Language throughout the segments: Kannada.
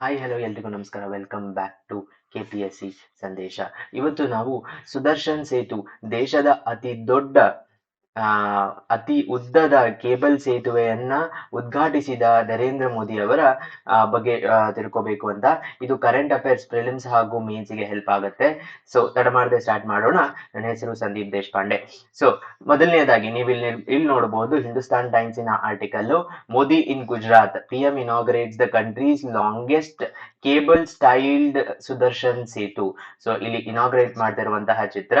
ಹಾಯ್ ಹಲೋ ಎಲ್ರಿಗೂ ನಮಸ್ಕಾರ. Welcome back to K P S C ಸಂದೇಶ. ಇವತ್ತು ನಾವು ಸುದರ್ಶನ್ ಸೇತು ದೇಶದ ಅತಿ ದೊಡ್ಡ ಅತಿ ಉದ್ದದ ಕೇಬಲ್ ಸೇತುವೆಯನ್ನ ಉದ್ಘಾಟಿಸಿದ ನರೇಂದ್ರ ಮೋದಿ ಅವರ ಬಗ್ಗೆ ತಿಳ್ಕೋಬೇಕು ಅಂತ. ಇದು ಕರೆಂಟ್ ಅಫೇರ್ಸ್ ಪ್ರಿಲಿಮ್ಸ್ ಹಾಗೂ ಮೀನ್ಸ್ಗೆ ಹೆಲ್ಪ್ ಆಗುತ್ತೆ. ಸೊ ತಡ ಮಾಡದೆ ಸ್ಟಾರ್ಟ್ ಮಾಡೋಣ. ನನ್ನ ಹೆಸರು ಸಂದೀಪ್ ದೇಶಪಾಂಡೆ. ಸೊ ಮೊದಲನೇದಾಗಿ ನೀವು ಇಲ್ಲಿ ಇಲ್ಲಿ ನೋಡಬಹುದು Hindustan Times in article Modi in Gujarat P M inaugurates the country's longest cable stayed Sudarshan Setu. So ಇಲ್ಲಿ ಇನಾಗ್ರೇಟ್ ಮಾಡ್ತಿರುವಂತಹ ಚಿತ್ರ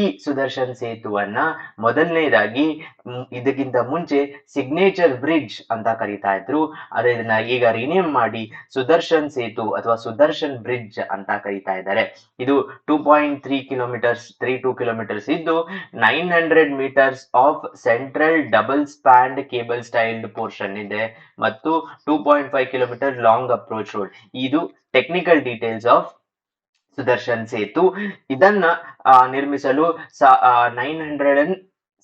ಈ ಸುದರ್ಶನ್ ಸೇತುವನ್ನ ಮೊದಲನೇದಾಗಿ ಇದಕ್ಕಿಂತ ಮುಂಚೆ ಸಿಗ್ನೇಚರ್ ಬ್ರಿಡ್ಜ್ ಅಂತ ಕರೀತಾ ಇದ್ರು. ಅದೇ ಇದನ್ನ ಈಗ ರಿನೇಮ್ ಮಾಡಿ ಸುದರ್ಶನ್ ಸೇತು ಅಥವಾ ಸುದರ್ಶನ್ ಬ್ರಿಡ್ಜ್ ಅಂತ ಕರೀತಾ ಇದ್ದಾರೆ. ಇದು two point three kilometres three two kilometres ಇದ್ದು nine hundred metres of central double span cable stayed portion ಇದೆ. ಮತ್ತು two point five kilometre long approach road ಇದು technical details of Sudarshan Setu. ಇದನ್ನ ನಿರ್ಮಿಸಲು nine hundred and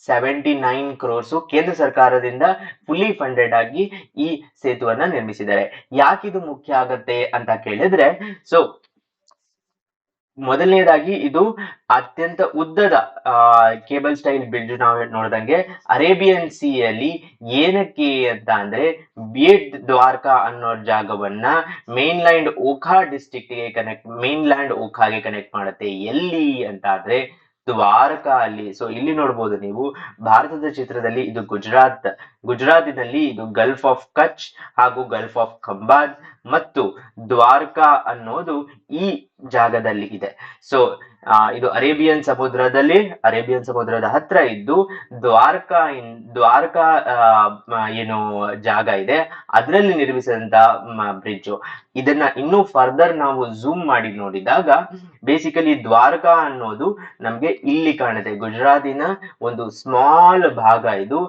seventy nine crores ಕೇಂದ್ರ ಸರ್ಕಾರದಿಂದ ಫುಲ್ಲಿ ಫಂಡೆಡ್ ಆಗಿ ಈ ಸೇತುವನ್ನ ನಿರ್ಮಿಸಿದ್ದಾರೆ. ಯಾಕಿದು ಮುಖ್ಯ ಆಗತ್ತೆ ಅಂತ ಕೇಳಿದ್ರೆ ಸೊ ಮೊದಲನೇದಾಗಿ ಇದು ಅತ್ಯಂತ ಉದ್ದದ ಕೇಬಲ್ ಸ್ಟೈಲ್ ಬ್ರಿಡ್ಜ್ ನಾವು ನೋಡಿದಂಗೆ ಅರೇಬಿಯನ್ ಸಿಯಲ್ಲಿ ಏನಕ್ಕೆ ಅಂತ ಅಂದ್ರೆ ಬಿಯಡ್ ದ್ವಾರಕಾ ಅನ್ನೋ ಜಾಗವನ್ನ ಮೇನ್ ಲ್ಯಾಂಡ್ ಓಖಾ ಡಿಸ್ಟ್ರಿಕ್ಟ್ಗೆ ಕನೆಕ್ಟ್ ಮೇನ್ ಲ್ಯಾಂಡ್ ಓಖಾಗೆ ಕನೆಕ್ಟ್ ಮಾಡುತ್ತೆ. ಎಲ್ಲಿ ಅಂತ ಆದ್ರೆ ದ್ವಾರಕಾ ಅಲ್ಲಿ ಸೊ ಇಲ್ಲಿ ನೋಡ್ಬೋದು ನೀವು ಭಾರತದ ಚಿತ್ರದಲ್ಲಿ ಇದು ಗುಜರಾತ್. ಗುಜರಾತಿನಲ್ಲಿ ಇದು ಗಲ್ಫ್ ಆಫ್ ಕಚ್ ಹಾಗೂ ಗಲ್ಫ್ ಆಫ್ ಖಂಬಾದ್ ಮತ್ತು ದ್ವಾರಕಾ ಅನ್ನೋದು ಈ ಜಾಗದಲ್ಲಿ ಇದೆ. ಸೊ ಇದು ಅರೇಬಿಯನ್ ಸಮುದ್ರದಲ್ಲಿ ಅರೇಬಿಯನ್ ಸಮುದ್ರದ ಹತ್ರ ಇದ್ದು ದ್ವಾರಕಾ ಇನ್ ದ್ವಾರಕಾ ಆ, ಏನು ಜಾಗ ಇದೆ. ಅದರಲ್ಲಿ ನಿರ್ಮಿಸಿದಂತ ಬ್ರಿಡ್ಜ್. ಇದನ್ನ ಇನ್ನೂ ಫರ್ದರ್ ನಾವು ಝೂಮ್ ಮಾಡಿ ನೋಡಿದಾಗ ಬೇಸಿಕಲಿ ದ್ವಾರಕಾ ಅನ್ನೋದು ನಮ್ಗೆ ಇಲ್ಲಿ ಕಾಣುತ್ತೆ. ಗುಜರಾತಿನ ಒಂದು ಸ್ಮಾಲ್ ಭಾಗ ಇದು.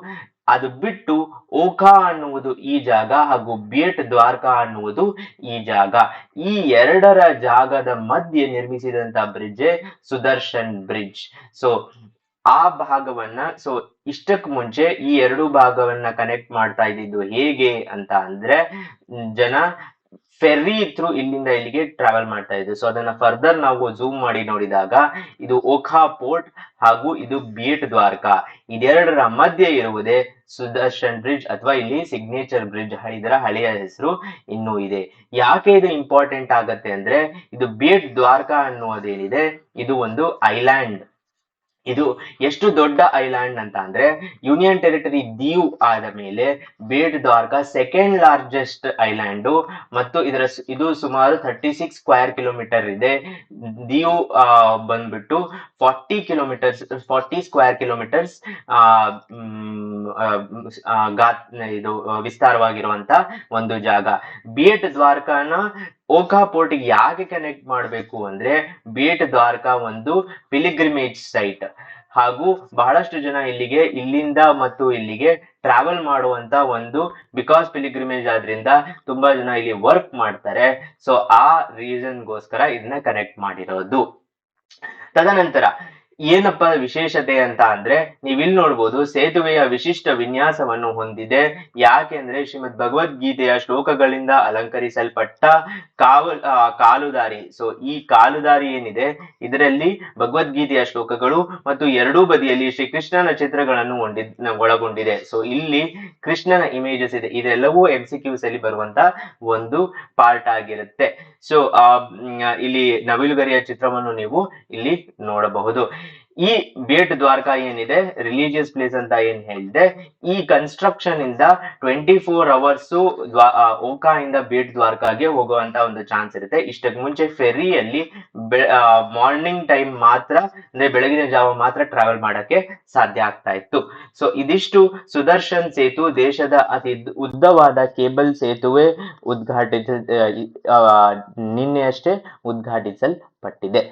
ಅದು ಬಿಟ್ಟು ಓಖಾ ಅನ್ನುವುದು ಈ ಜಾಗ ಹಾಗೂ ಬೇಟ್ ದ್ವಾರಕಾ ಅನ್ನುವುದು ಈ ಜಾಗ. ಈ ಎರಡರ ಜಾಗದ ಮಧ್ಯೆ ನಿರ್ಮಿಸಿದಂತ ಬ್ರಿಡ್ಜ್ ಸುದರ್ಶನ್ ಬ್ರಿಡ್ಜ್ ಸೊ ಆ ಭಾಗವನ್ನ ಸೊ ಇಷ್ಟಕ್ ಮುಂಚೆ ಈ ಎರಡು ಭಾಗವನ್ನ ಕನೆಕ್ಟ್ ಮಾಡ್ತಾ ಇದ್ದಿದ್ದು ಹೇಗೆ ಅಂತ ಅಂದ್ರೆ ಜನ ಫೆರ್ರಿ ಥ್ರೂ ಇಲ್ಲಿಂದ ಇಲ್ಲಿಗೆ ಟ್ರಾವೆಲ್ ಮಾಡ್ತಾ ಇದೆ ಸೊ ಅದನ್ನ ಫರ್ದರ್ ನಾವು ಝೂಮ್ ಮಾಡಿ ನೋಡಿದಾಗ, ಇದು ಓಖಾ ಪೋರ್ಟ್ ಹಾಗೂ ಇದು ಬೀಟ್ ದ್ವಾರಕಾ. ಇದೆರಡರ ಮಧ್ಯೆ ಇರುವುದೇ ಸುದರ್ಶನ್ ಬ್ರಿಡ್ಜ್ ಅಥವಾ ಇಲ್ಲಿ ಸಿಗ್ನೇಚರ್ ಬ್ರಿಡ್ಜ್ ಇದರ ಹಳೆಯ ಹೆಸರು ಇನ್ನೂ ಇದೆ. ಯಾಕೆ ಇದು ಇಂಪಾರ್ಟೆಂಟ್ ಆಗತ್ತೆ ಅಂದ್ರೆ, ಇದು ಬೀಟ್ ದ್ವಾರಕಾ ಅನ್ನುವುದೇನಿದೆ, ಇದು ಒಂದು ಐಲ್ಯಾಂಡ್ ಇದು ಎಷ್ಟು ದೊಡ್ಡ ಐಲ್ಯಾಂಡ್ ಅಂತ ಅಂದ್ರೆ ಯೂನಿಯನ್ ಟೆರಿಟರಿ ದೀವ್ ಆದ ಮೇಲೆ Bet Dwarka second largest island ಮತ್ತು ಇದರ ಇದು ಸುಮಾರು ಥರ್ಟಿ ಸಿಕ್ಸ್ ಸ್ಕ್ವೇರ್ ಕಿಲೋಮೀಟರ್ ಇದೆ ದಿಯು ಬಂದ್ಬಿಟ್ಟು forty kilometres forty square kilometres ಗಾತ್ ಇದು, ವಿಸ್ತಾರವಾಗಿರುವಂತ ಒಂದು ಜಾಗ. ಬೇಟ್ ದ್ವಾರಕಾನ ಓಖಾ ಪೋರ್ಟ್ ಯಾಕೆ ಕನೆಕ್ಟ್ ಮಾಡಬೇಕು ಅಂದ್ರೆ ಬೇಟ್ ದ್ವಾರಕಾ ಒಂದು ಪಿಲಿಗ್ರಿಮೇಜ್ ಸೈಟ್ ಹಾಗೂ ಬಹಳಷ್ಟು ಜನ ಇಲ್ಲಿಗೆ, ಇಲ್ಲಿಂದ ಮತ್ತು ಇಲ್ಲಿಗೆ ಟ್ರಾವೆಲ್ ಮಾಡುವಂತ ಒಂದು ಬಿಕಾಸ್ ಪಿಲಿಗ್ರಿಮೇಜ್ ಆದ್ರಿಂದ ತುಂಬಾ ಜನ ಇಲ್ಲಿ ವರ್ಕ್ ಮಾಡ್ತಾರೆ. ಸೊ ಆ ರೀಸನ್ಗೋಸ್ಕರ ಇದನ್ನ ಕನೆಕ್ಟ್ ಮಾಡಿರೋದು. ತದನಂತರ ಏನಪ್ಪ ವಿಶೇಷತೆ ಅಂತ ಅಂದ್ರೆ ನೀವ್ ಇಲ್ಲಿ ನೋಡ್ಬೋದು ಸೇತುವೆಯ ವಿಶಿಷ್ಟ ವಿನ್ಯಾಸವನ್ನು ಹೊಂದಿದೆ. ಯಾಕೆಂದ್ರೆ ಶ್ರೀಮದ್ ಭಗವದ್ಗೀತೆಯ ಶ್ಲೋಕಗಳಿಂದ ಅಲಂಕರಿಸಲ್ಪಟ್ಟ ಕಾವಲ್ ಕಾಲುದಾರಿ. ಸೊ ಈ ಕಾಲುದಾರಿ ಏನಿದೆ? ಇದರಲ್ಲಿ ಭಗವದ್ಗೀತೆಯ ಶ್ಲೋಕಗಳು ಮತ್ತು ಎರಡೂ ಬದಿಯಲ್ಲಿ ಶ್ರೀಕೃಷ್ಣನ ಚಿತ್ರಗಳನ್ನು ಒಳಗೊಂಡಿದೆ. ಸೊ ಇಲ್ಲಿ ಕೃಷ್ಣನ ಇಮೇಜಸ್ ಇದೆ. ಇದೆಲ್ಲವೂ ಎಂ ಸಿ ಕ್ಯೂಸ್ ಅಲ್ಲಿ ಬರುವಂತ ಒಂದು ಪಾರ್ಟ್ ಆಗಿರುತ್ತೆ. ಸೊ ಇಲ್ಲಿ ನವಿಲುಗರಿಯ ಚಿತ್ರವನ್ನು ನೀವು ಇಲ್ಲಿ ನೋಡಬಹುದು. ಈ ಬೇಟ್ ದ್ವಾರಕಾ ಏನಿದೆ? ರಿಲಿಜಿಯಸ್ ಪ್ಲೇಸ್ ಅಂತ ಏನ್ ಹೇಳಿದೆ, ಈ ಕನ್ಸ್ಟ್ರಕ್ಷನ್ ಇಂದ ಟ್ವೆಂಟಿ ಫೋರ್ ಅವರ್ಸ್ ಓಕಾ ಇಂದ ಬೇಟ್ ದ್ವಾರಕಾಗೆ ಹೋಗುವಂತ ಒಂದು ಚಾನ್ಸ್ ಇರುತ್ತೆ. ಇಷ್ಟಕ್ಕೆ ಮುಂಚೆ ಫೆರಿಯಲ್ಲಿ ಮಾರ್ನಿಂಗ್ ಟೈಮ್ ಮಾತ್ರ, ಅಂದ್ರೆ ಬೆಳಗಿನ ಜಾವ ಮಾತ್ರ ಟ್ರಾವೆಲ್ ಮಾಡಕ್ಕೆ ಸಾಧ್ಯ ಆಗ್ತಾ ಇತ್ತು. ಸೊ ಇದಿಷ್ಟು ಸುದರ್ಶನ್ ಸೇತು, ದೇಶದ ಅತಿ ಉದ್ದವಾದ ಕೇಬಲ್ ಸೇತುವೆ ಉದ್ಘಾಟಿಸ ನಿನ್ನೆ ಅಷ್ಟೇ ಉದ್ಘಾಟಿಸಲ್ಪಟ್ಟಿದೆ.